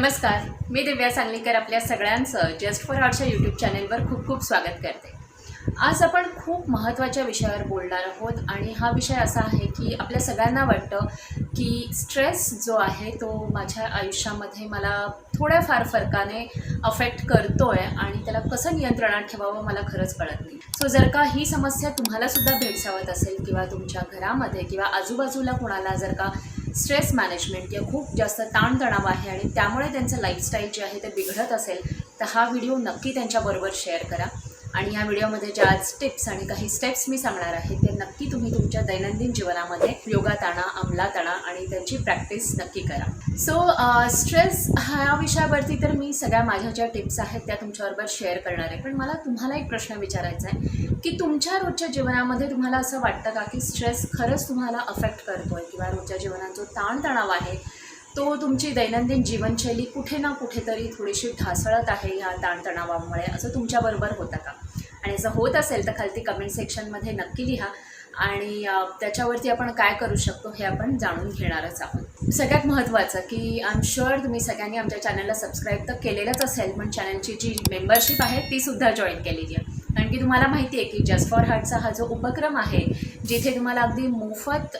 नमस्कार. मी दिव्या सांगलीकर आपल्या सगळ्यांचं जस्ट फॉर आर्टच्या यूट्यूब चॅनेलवर खूप खूप स्वागत करते. आज आपण खूप महत्त्वाच्या विषयावर बोलणार आहोत आणि हा विषय असा आहे की आपल्या सगळ्यांना वाटतं की स्ट्रेस जो आहे तो माझ्या आयुष्यामध्ये मला थोड्याफार फरकाने अफेक्ट करतो आहे आणि त्याला कसं नियंत्रणात ठेवावं मला खरंच कळत नाही. सो जर का ही समस्या तुम्हालासुद्धा भेडसावत असेल किंवा तुमच्या घरामध्ये किंवा आजूबाजूला कोणाला जर का स्ट्रेस मॅनेजमेंट किंवा खूप जास्त ताणतणाव आहे आणि त्यामुळे त्यांचं लाईफस्टाईल जे आहे ते बिघडत असेल तर हा व्हिडिओ नक्की त्यांच्याबरोबर शेअर करा. आणि या व्हिडिओमध्ये ज्या आज टिप्स आणि काही स्टेप्स मी सांगणार आहे ते नक्की तुम्ही तुमच्या दैनंदिन जीवनामध्ये योगात आणा अंमलात आणा आणि त्यांची प्रॅक्टिस नक्की करा. सो स्ट्रेस ह्या विषयावरती तर मी सगळ्या माझ्या ज्या टिप्स आहेत त्या तुमच्याबरोबर शेअर करणार आहे. पण मला तुम्हाला एक प्रश्न विचारायचा आहे की तुमच्या रोजच्या जीवनामध्ये तुम्हाला असं वाटतं का की स्ट्रेस खरंच तुम्हाला अफेक्ट करतो आहे किंवा रोजच्या जीवनात जो ताणतणाव आहे तो तुमची दैनंदिन जीवनशैली कुठे ना कुठेतरी थोडीशी ढासळत आहे ह्या ताणतणावामुळे. असं तुमच्याबरोबर होतं का? आणि जर होत असेल तर खालती कमेंट सेक्शनमध्ये नक्की लिहा. आणि त्याच्यावरती आपण काय करू शकतो हे आपण जाणून घेणारच आहोत. सगळ्यात महत्त्वाचं की आय एम शुअर तुम्ही सगळ्यांनी आमच्या चॅनलला सबस्क्राईब तर केलेलंच असेल पण चॅनलची जी मेंबरशिप आहे ती सुद्धा जॉईन केलेली आहे. कारण की तुम्हाला माहिती आहे की जस्ट फॉर हार्टचा हा जो उपक्रम आहे जिथे तुम्हाला अगदी मोफत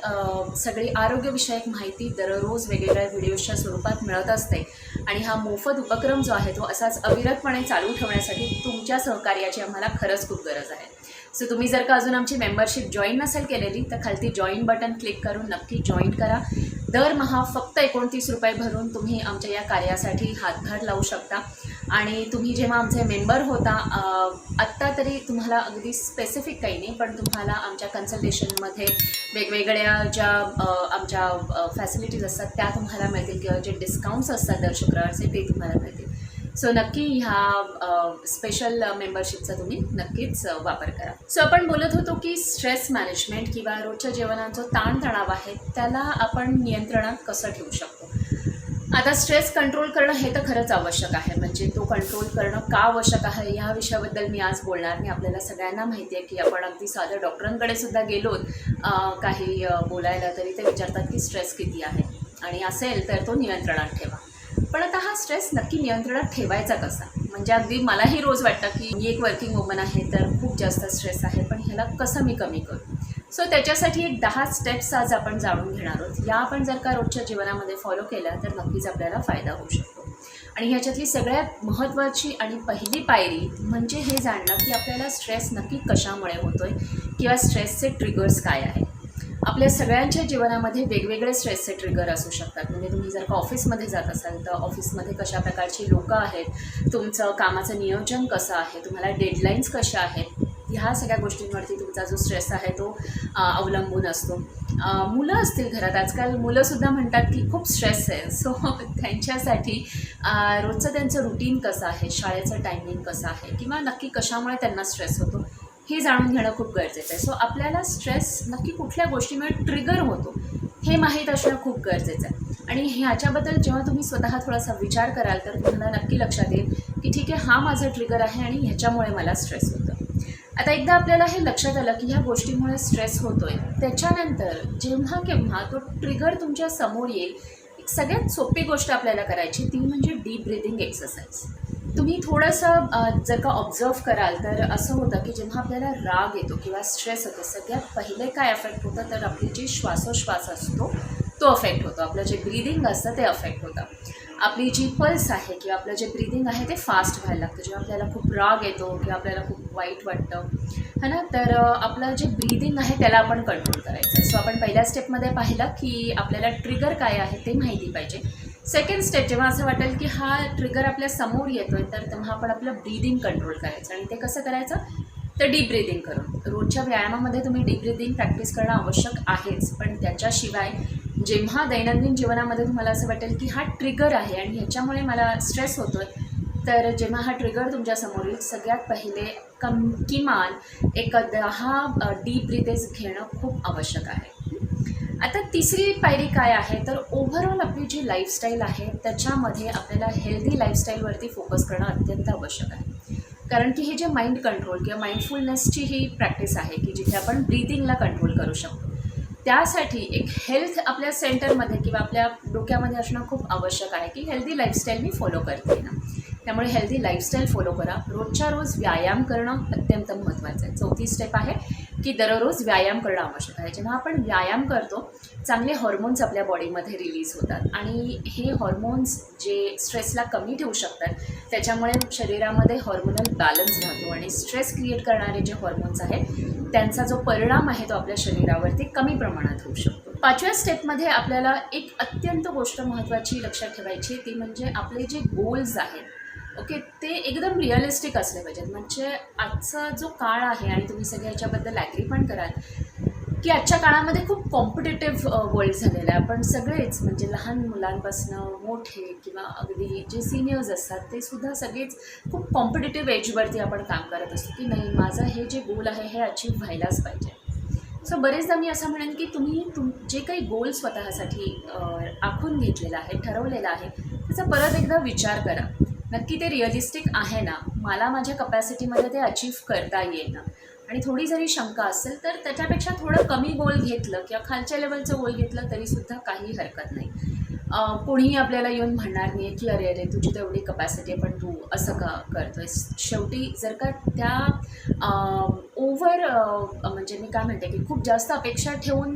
सगळी आरोग्यविषयक माहिती दररोज वेगवेगळ्या व्हिडिओजच्या स्वरूपात मिळत असते. आणि हा मोफत उपक्रम जो आहे तो असाच अविरतपणे चालू ठेवण्यासाठी तुमच्या सहकार्याची आम्हाला खरंच खूप गरज आहे. सो तुम्ही जर का अजून आमची मेंबरशिप जॉईन नसेल केलेली तर खालती जॉईन बटन क्लिक करून नक्की जॉईन करा. दरमहा फक्त एकोणतीस रुपये भरून तुम्ही आमच्या या कार्यासाठी हातभार लावू शकता. आणि तुम्ही जेव्हा आमचे मेंबर होता आत्ता तरी तुम्हाला अगदी स्पेसिफिक काही नाही पण तुम्हाला आमच्या कन्सल्टेशनमध्ये वेगवेगळ्या ज्या आमच्या फॅसिलिटीज असतात त्या तुम्हाला मिळतील. किंवा जे डिस्काउंट्स असतात दर शुक्रवारचे ते तुम्हाला मिळतील. सो नक्की ह्या स्पेशल मेंबरशिपचा तुम्ही नक्कीच वापर करा. सो आपण बोलत होतो की स्ट्रेस मॅनेजमेंट किंवा रोजच्या जेवणाचा जो ताणतणाव आहे त्याला आपण नियंत्रणात कसं ठेवू शकतो? आता स्ट्रेस कंट्रोल करणं हे तर खरंच आवश्यक आहे. म्हणजे तो कंट्रोल करणं का आवश्यक आहे ह्या विषयाबद्दल मी आज बोलणार मी आपल्याला सगळ्यांना माहिती आहे की आपण अगदी साध्या डॉक्टरांकडे सुद्धा गेलोत काही बोलायला तरी ते विचारतात की स्ट्रेस किती आहे? आणि असेल तर तो नियंत्रणात ठेवा. पण आता हा स्ट्रेस नक्की नियंत्रणात ठेवायचा कसा? म्हणजे अगदी मलाही रोज वाटतं की मी एक वर्किंग वुमन आहे तर खूप जास्त स्ट्रेस आहे पण ह्याला कसं मी कमी करू? सो त्याच्यासाठी एक दहा स्टेप्स आज आपण जाणून घेणार आहोत. या आपण जर का रोजच्या जीवनामध्ये फॉलो केल्या तर नक्कीच आपल्याला फायदा होऊ शकतो. आणि ह्याच्यातली सगळ्यात महत्त्वाची आणि पहिली पायरी म्हणजे हे जाणणं की आपल्याला स्ट्रेस नक्की कशामुळे होतो आहे किंवा स्ट्रेसचे ट्रिगर्स काय आहे आपल्या सगळ्यांच्या जीवनामध्ये वेगवेगळे स्ट्रेसचे ट्रिगर असू शकतात. म्हणजे तुम्ही जर का ऑफिसमध्ये जात असाल तर ऑफिसमध्ये कशा प्रकारची लोकं आहेत? तुमचं कामाचं नियोजन कसं आहे? तुम्हाला डेडलाईन्स कशा आहेत? ह्या सगळ्या गोष्टींवरती तुमचा जो स्ट्रेस आहे तो अवलंबून असतो. मुलं असतील घरात. आजकाल मुलंसुद्धा म्हणतात की खूप स्ट्रेस आहे. सो त्यांच्यासाठी रोजचं त्यांचं रुटीन कसं आहे? शाळेचं टायमिंग कसं आहे? किंवा नक्की कशामुळे त्यांना स्ट्रेस होतो? हे जाणून घेणं खूप गरजेचं आहे. सो आपल्याला स्ट्रेस नक्की कुठल्या गोष्टीमुळे ट्रिगर होतो हे माहीत असणं खूप गरजेचं आहे. आणि ह्याच्याबद्दल जेव्हा तुम्ही स्वतः थोडासा विचार कराल तर तुम्हाला नक्की लक्षात येईल की ठीक आहे हा माझा ट्रिगर आहे आणि ह्याच्यामुळे मला स्ट्रेस होतं. आता एकदा आपल्याला हे लक्षात आलं की ह्या गोष्टीमुळे स्ट्रेस होतोय. त्याच्यानंतर जेव्हा केव्हा तो ट्रिगर तुमच्यासमोर येईल एक सगळ्यात सोपी गोष्ट आपल्याला करायची ती म्हणजे डीप ब्रिदिंग एक्सरसाइज तुम्ही थोडंसं जर का ऑब्झर्व कराल तर असं होतं की जेव्हा आपल्याला राग येतो किंवा स्ट्रेस होतो सगळ्यात पहिले काय अफेक्ट होतं तर आपली जी श्वासोश्वास असतो तो अफेक्ट होतो. आपलं जे ब्रिदिंग असतं ते अफेक्ट होतं. आपली जी पल्स आहे किंवा आपलं जे ब्रिदिंग आहे ते फास्ट व्हायला लागतं. जेव्हा आपल्याला खूप राग येतो किंवा आपल्याला खूप वाईट वाटतं है ना? तर आपलं जे ब्रिदिंग आहे त्याला आपण कंट्रोल करायचं. सो आपण पहिल्या स्टेपमध्ये पाहिलं की आपल्याला ट्रिगर काय आहे ते माहिती पाहिजे. सेकंड स्टेप जेव्हा असं वाटेल की हा ट्रिगर आपल्यासमोर येतोय तर तेव्हा आपण आपलं ब्रीदिंग कंट्रोल करायचं. आणि ते कसं करायचं? तर डीप ब्रिदिंग करून. रोजच्या व्यायामामध्ये तुम्ही डीप ब्रिदिंग प्रॅक्टिस करणं आवश्यक आहेच. पण त्याच्याशिवाय जेव्हा दैनंदिन जीवनामध्ये तुम्हाला असं वाटेल की हा ट्रिगर आहे आणि ह्याच्यामुळे मला स्ट्रेस होतोय तर जेव्हा हा ट्रिगर तुमच्यासमोर येईल सगळ्यात पहिले कम किमान एक दहा डीप ब्रिथेस घेणं खूप आवश्यक आहे. आता तिसरी पायरी काय आहे? तर ओव्हरऑल आपली जी लाईफस्टाईल आहे त्याच्यामध्ये आपल्याला हेल्दी लाईफस्टाईलवरती फोकस करणं अत्यंत आवश्यक आहे. कारण की हे जे माइंड कंट्रोल किंवा माइंडफुलनेसची ही प्रॅक्टिस आहे की जिथे आपण ब्रीदिंगला कंट्रोल करू शकतो. त्यासाठी एक हेल्थ आपल्या सेंटरमध्ये किंवा आपल्या डोक्यामध्ये असणं खूप आवश्यक आहे. की हेल्दी लाईफस्टाईल मी फॉलो करते ना. त्यामुळे हेल्दी लाईफस्टाईल फॉलो करा. रोजच्या रोज व्यायाम करणं अत्यंत महत्त्वाचं आहे. चौथी स्टेप आहे की दररोज व्यायाम करणं आवश्यक आहे. जेव्हा आपण व्यायाम करतो चांगले हॉर्मोन्स आपल्या बॉडीमध्ये रिलीज होतात. आणि हे हॉर्मोन्स जे स्ट्रेसला कमी ठेवू शकतात त्याच्यामुळे शरीरामध्ये हॉर्मोनल बॅलन्स राहतो. आणि स्ट्रेस क्रिएट करणारे जे हॉर्मोन्स आहेत त्यांचा जो परिणाम आहे तो आपल्या शरीरावरती कमी प्रमाणात होऊ शकतो. पाचव्या स्टेपमध्ये आपल्याला एक अत्यंत गोष्ट महत्त्वाची लक्षात ठेवायची ती म्हणजे आपले जे गोल्स आहेत ओके ते एकदम रिअलिस्टिक असले पाहिजेत. म्हणजे आजचा जो काळ आहे आणि तुम्ही सगळ्या याच्याबद्दल ॲग्री पण कराल की आजच्या काळामध्ये खूप कॉम्पिटेटिव्ह वर्ल्ड झालेलं आहे. आपण सगळेच म्हणजे लहान मुलांपासनं मोठे किंवा अगदी जे सिनियर्स असतात ते सुद्धा सगळेच खूप कॉम्पिटेटिव्ह एजवरती आपण काम करत असतो की नाही माझं हे जे गोल आहे हे अचीव व्हायलाच पाहिजे. सो बरेचदा मी असं म्हणेन की तुम्ही तुम जे काही गोल स्वतःसाठी आखून घेतलेला आहे ठरवलेला आहे त्याचा परत एकदा विचार करा. नक्की ते रिअलिस्टिक आहे ना? मला माझ्या कपॅसिटीमध्ये ते अचीव करता येईल ना. आणि थोडी जरी शंका असेल तर त्याच्यापेक्षा थोडं कमी गोल घेतलं किंवा खालच्या लेवलचं गोल घेतलं तरीसुद्धा काही हरकत नाही. कोणीही आपल्याला येऊन म्हणणार नाही की अरे अरे तुझी तेवढी कपॅसिटी आहे पण तू असं का करतोय शेवटी जर का त्या ओव्हर म्हणजे मी काय म्हणते की खूप जास्त अपेक्षा ठेवून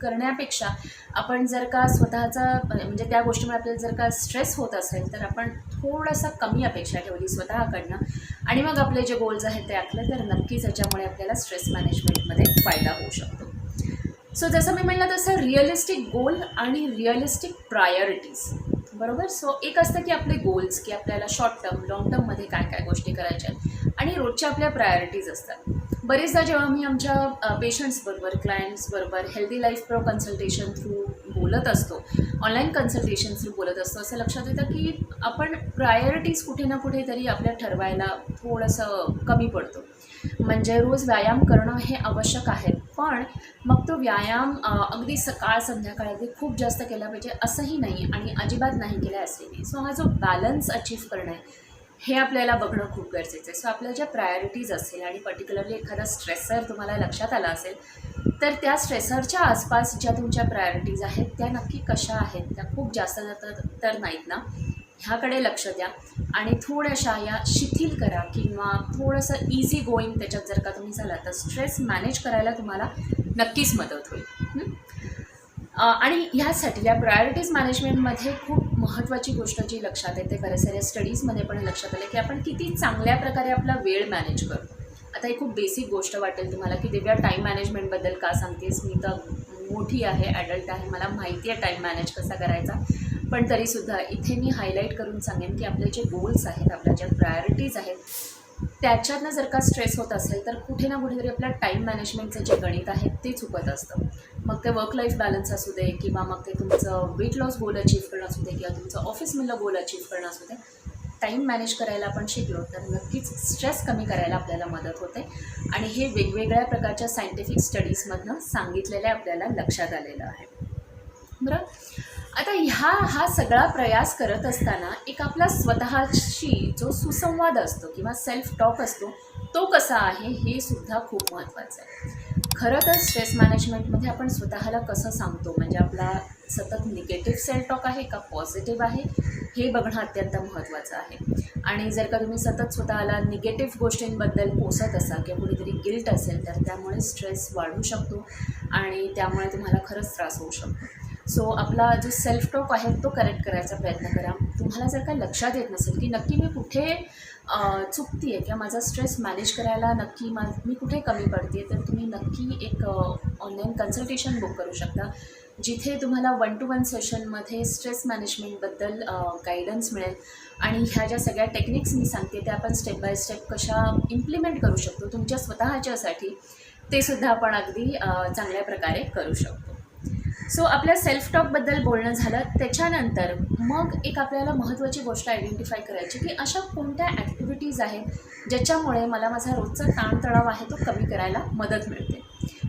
करण्यापेक्षा आपण जर का स्वतःचा म्हणजे त्या गोष्टीमुळे आपल्याला जर का स्ट्रेस होत असेल तर आपण थोडासा कमी अपेक्षा ठेवली स्वतःकडनं. आणि मग आपले जे गोल्स आहेत ते आखले तर नक्कीच याच्यामुळे आपल्याला स्ट्रेस मॅनेजमेंटमध्ये फायदा होऊ शकतो. सो जसं मी म्हणलं तसं रिअलिस्टिक गोल आणि रिअलिस्टिक प्रायोरिटीज बरोबर? सो एक असतं की आपले गोल्स की आपल्याला शॉर्ट टर्म लॉंग टर्ममध्ये काय काय गोष्टी करायच्या आहेत. आणि रोजच्या आपल्या प्रायोरिटीज असतात. बरेचदा जेव्हा मी आमच्या पेशंट्सबरोबर क्लायंट्सबरोबर healthy life pro consultation through बोलत असतो ऑनलाईन कन्सल्टेशन थ्रू बोलत असतो असं लक्षात येतं की आपण प्रायोरिटीज कुठे ना कुठे तरी आपल्या ठरवायला थोडंसं कमी पडतो. म्हणजे रोज व्यायाम करणं हे आवश्यक आहे पण मग तो व्यायाम अगदी सकाळ संध्याकाळ अगदी खूप जास्त केला पाहिजे असंही नाही आणि अजिबात नाही केला असे नाही. सो हा जो बॅलन्स अचीव करणं आहे हे आपल्याला बघणं खूप गरजेचं आहे. सो आपल्या ज्या प्रायोरिटीज असेल आणि पर्टिक्युलरली एखादा स्ट्रेसर तुम्हाला लक्षात आला असेल तर त्या स्ट्रेसरच्या आसपास ज्या तुमच्या प्रायोरिटीज आहेत त्या नक्की कशा आहेत त्या खूप जास्त तर तर नाहीत ना? ह्याकडे लक्ष द्या. आणि थोड्याशा या शिथिल करा किंवा थोडंसं इझी गोईंग त्याच्यात जर का तुम्ही झाला तर स्ट्रेस मॅनेज करायला तुम्हाला नक्कीच मदत होईल. आणि ह्यासाठी या प्रायोरिटीज मॅनेजमेंटमध्ये खूप महत्त्वाची गोष्ट जी लक्षात येते बऱ्याच साऱ्या स्टडीजमध्ये पण लक्षात आलं की आपण किती चांगल्या प्रकारे आपला वेळ मॅनेज करतो. आता ही खूप बेसिक गोष्ट वाटेल तुम्हाला की दिव्या टाईम मॅनेजमेंटबद्दल का सांगतेस? मी तर मोठी आहे ॲडल्ट आहे मला माहिती आहे टाईम मॅनेज कसा करायचा. पण तरीसुद्धा इथे मी हायलाईट करून सांगेन की आपले जे गोल्स आहेत आपल्या ज्या प्रायोरिटीज आहेत त्याच्यातनं जर का स्ट्रेस होत असेल तर कुठे ना कुठेतरी आपल्या टाईम मॅनेजमेंटचं जे गणित आहे ते चुकत असतं. मग ते वर्क लाईफ बॅलन्स असू दे किंवा मग ते तुमचं वेट लॉस गोल अचीव करणं असू दे किंवा तुमचं ऑफिसमधलं गोल अचीव करणं असू दे टाईम मॅनेज करायला आपण शिकलो तर नक्कीच स्ट्रेस कमी करायला आपल्याला मदत होते. आणि हे वेगवेगळ्या प्रकारच्या सायंटिफिक स्टडीजमधनं सांगितलेलं आपल्याला लक्षात आलेलं आहे. बरं? आता ह्या हा सगळा प्रयास करत असताना एक आपला स्वतःशी जो सुसंवाद असतो किंवा सेल्फ टॉक असतो तो कसा आहे हे सुद्धा खूप महत्त्वाचं आहे. खरं तर स्ट्रेस मॅनेजमेंटमध्ये आपण स्वतःला कसं सांगतो? म्हणजे आपला सतत निगेटिव्ह सेल्फ टॉक आहे का पॉझिटिव्ह आहे? हे बघणं अत्यंत महत्त्वाचं आहे. आणि जर का तुम्ही सतत स्वतःला निगेटिव्ह गोष्टींबद्दल पोसत असाल किंवा कुठेतरी गिल्ट असेल तर त्यामुळे स्ट्रेस वाढू शकतो आणि त्यामुळे तुम्हाला खरंच त्रास होऊ शकतो. सो आपला जो सेल्फ टॉक आहे तो करेक्ट करायचा प्रयत्न करा. तुम्हाला जर का लक्षात येत नसेल की नक्की मी कुठे चुकती आहे किंवा माझा स्ट्रेस मॅनेज करायला नक्की मा मी कुठे कमी पडते तर तुम्ही नक्की एक ऑनलाईन कन्सल्टेशन बुक करू शकता जिथे तुम्हाला वन टू वन सेशनमध्ये स्ट्रेस मॅनेजमेंटबद्दल गायडन्स मिळेल. आणि ह्या ज्या सगळ्या टेक्निक्स मी सांगते त्या आपण स्टेप बाय स्टेप कशा इम्प्लिमेंट करू शकतो तुमच्या स्वतःच्यासाठी ते सुद्धा आपण अगदी चांगल्या प्रकारे करू शकतो. सो आपल्या सेल्फ टॉकबद्दल बोलणं झालं. त्याच्यानंतर मग एक आपल्याला महत्त्वाची गोष्ट आयडेंटिफाय करायची की अशा कोणत्या ॲक्टिव्हिटीज आहेत ज्याच्यामुळे मला माझा रोजचा ताणतणाव आहे तो कमी करायला मदत मिळते?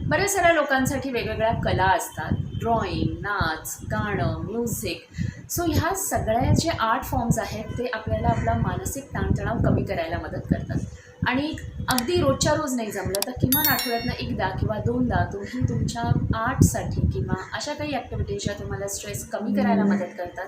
बऱ्याच साऱ्या लोकांसाठी वेगवेगळ्या कला असतात. ड्रॉइंग नाच गाणं म्युझिक सो ह्या सगळ्या जे आर्ट फॉर्म्स आहेत ते आपल्याला आपला मानसिक ताणतणाव कमी करायला मदत करतात. आणि अगदी रोजच्या रोज नाही जमलं तर किमान आठवड्यातनं एकदा किंवा दोनदा तुम्ही तुमच्या आर्टसाठी किंवा अशा काही ॲक्टिव्हिटीज ज्या तुम्हाला स्ट्रेस कमी करायला मदत करतात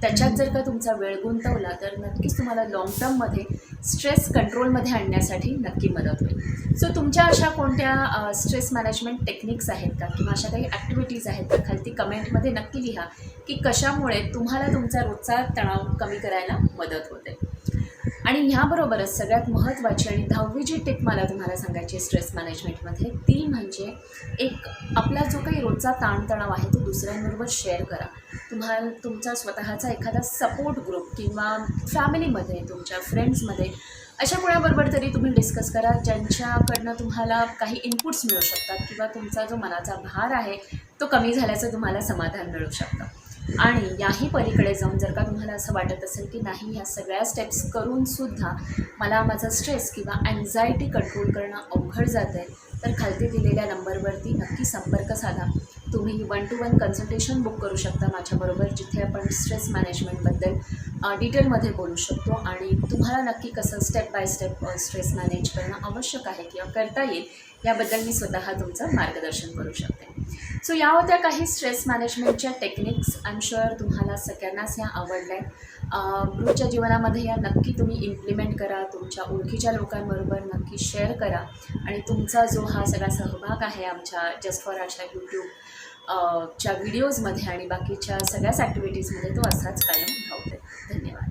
त्याच्यात जर का तुमचा वेळ गुंतवला तर नक्कीच तुम्हाला लाँग टर्ममध्ये स्ट्रेस कंट्रोलमध्ये आणण्यासाठी नक्की मदत होईल. सो तुमच्या अशा कोणत्या स्ट्रेस मॅनेजमेंट टेक्निक्स आहेत का? किंवा अशा काही ॲक्टिव्हिटीज आहेत का? खालती कमेंटमध्ये नक्की लिहा की कशामुळे तुम्हाला तुमचा रोजचा तणाव कमी करायला मदत होते. आणि ह्याबरोबरच सगळ्यात महत्त्वाची आणि दहावी जी टिप मला तुम्हाला सांगायची आहे स्ट्रेस मॅनेजमेंटमध्ये ती म्हणजे एक आपला जो काही रोजचा ताणतणाव आहे तो दुसऱ्यांबरोबर शेअर करा. तुम्हाला तुमचा स्वतःचा एखादा सपोर्ट ग्रुप किंवा फॅमिलीमध्ये तुमच्या फ्रेंड्समध्ये अशा कोणाबरोबर तरी तुम्ही डिस्कस करा ज्यांच्याकडनं तुम्हाला काही इनपुट्स मिळू शकतात किंवा तुमचा जो मनाचा भार आहे तो कमी झाल्याचं तुम्हाला समाधान मिळू शकतं. आणि याही पलीकडे जाऊन जर का तुम्हाला असं वाटत असेल की नाही ह्या सगळ्या स्टेप्स करूनसुद्धा मला माझा स्ट्रेस किंवा अँझायटी कंट्रोल करणं अवघड जात आहे तर खालती दिलेल्या नंबरवरती नक्की संपर्क साधा. तुम्ही one to one consultation book करू शकता माझ्याबरोबर जिथे आपण स्ट्रेस मॅनेजमेंटबद्दल डिटेलमध्ये बोलू शकतो आणि तुम्हाला नक्की कसं step by step stress manage करणं आवश्यक आहे किंवा करता येईल याबद्दल मी स्वतः तुमचं मार्गदर्शन करू शकते. सो या होत्या काही स्ट्रेस मॅनेजमेंटच्या टेक्निक्स आय एम शुअर तुम्हाला सगळ्यांनाच ह्या आवडल्या आहेत. रोजच्या जीवनामध्ये या नक्की तुम्ही इम्प्लिमेंट करा. तुमच्या ओळखीच्या लोकांबरोबर नक्की शेअर करा. आणि तुमचा जो हा सगळा सहभाग आहे आमच्या जस्ट फॉर आशा यूट्यूब च्या व्हिडिओजमध्ये आणि बाकीच्या सगळ्याच ॲक्टिव्हिटीजमध्ये तो असाच कायम राहू दे. धन्यवाद.